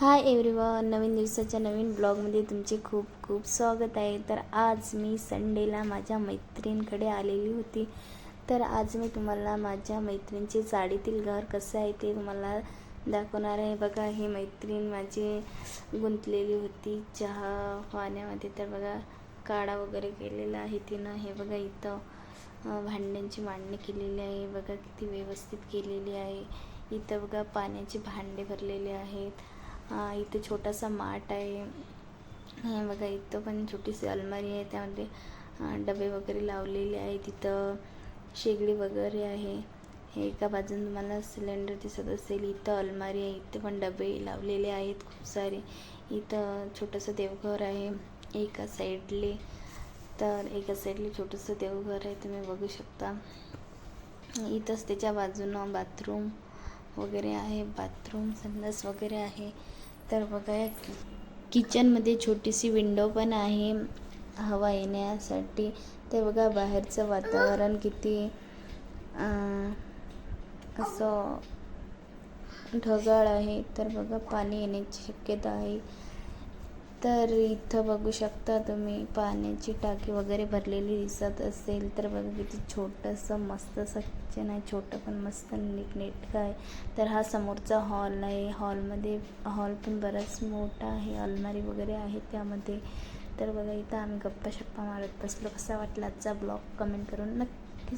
Hi everyone नवीन दिवसाच्या नवीन ब्लॉगमध्ये तुमचे खूप खूप स्वागत आहे. तर आज मी संडेला माझ्या मैत्रिणीकडे आलेली होती. तर आज मी तुम्हाला माझ्या मैत्रिणीचे चाळीतील घर कसं आहे ते तुम्हाला दाखवणार आहे. बघा ही मैत्रीण माझी गुंतलेली होती चहा पाण्यामध्ये. तर बघा काढा वगैरे केलेला आहे तिनं. हे बघा इथं भांड्यांची मांडणी केलेली आहे. बघा किती व्यवस्थित केलेली आहे. इथं बघा पाण्याचे भांडे भरलेले आहेत. इथे छोटासा माठ आहे. हे बघा इथं पण छोटीशी अलमारी आहे. त्यामध्ये डबे वगैरे लावलेले आहे. तिथं शेगडी वगैरे आहे. हे एका बाजून तुम्हाला सिलेंडर दिसत असेल इथं अलमारी आहे. इथं पण डबे लावलेले आहेत खूप सारे. इथं छोटंसं देवघर आहे. एका साईडले तर एका साईडले छोटंसं देवघर आहे. तुम्ही बघू शकता. इथंच त्याच्या बाजूनं बाथरूम वगैरे आहे. बाथरूम संडास वगैरे आहे. तर बघा या किचनमध्ये छोटीशी विंडो पण आहे हवा येण्यासाठी. ते बघा बाहेरचं वातावरण किती असं ढगाळ आहे. तर बघा पाणी येण्याची शक्यता आहे. तर इथं बघू शकता तुम्ही पाण्याची टाकी वगैरे भरलेली दिसत असेल तर बघा किती छोटंसं मस्त असं किचन आहे. छोटं पण मस्त नीटनेटकं आहे. तर हा समोरचा हॉल आहे. हॉलमध्ये हॉल पण बराच मोठा आहे. अलमारी वगैरे आहे त्यामध्ये. तर बघा इथं आम्ही गप्पा शप्पा मारत बसलो. कसा वाटला आजचा ब्लॉग कमेंट करून नक्की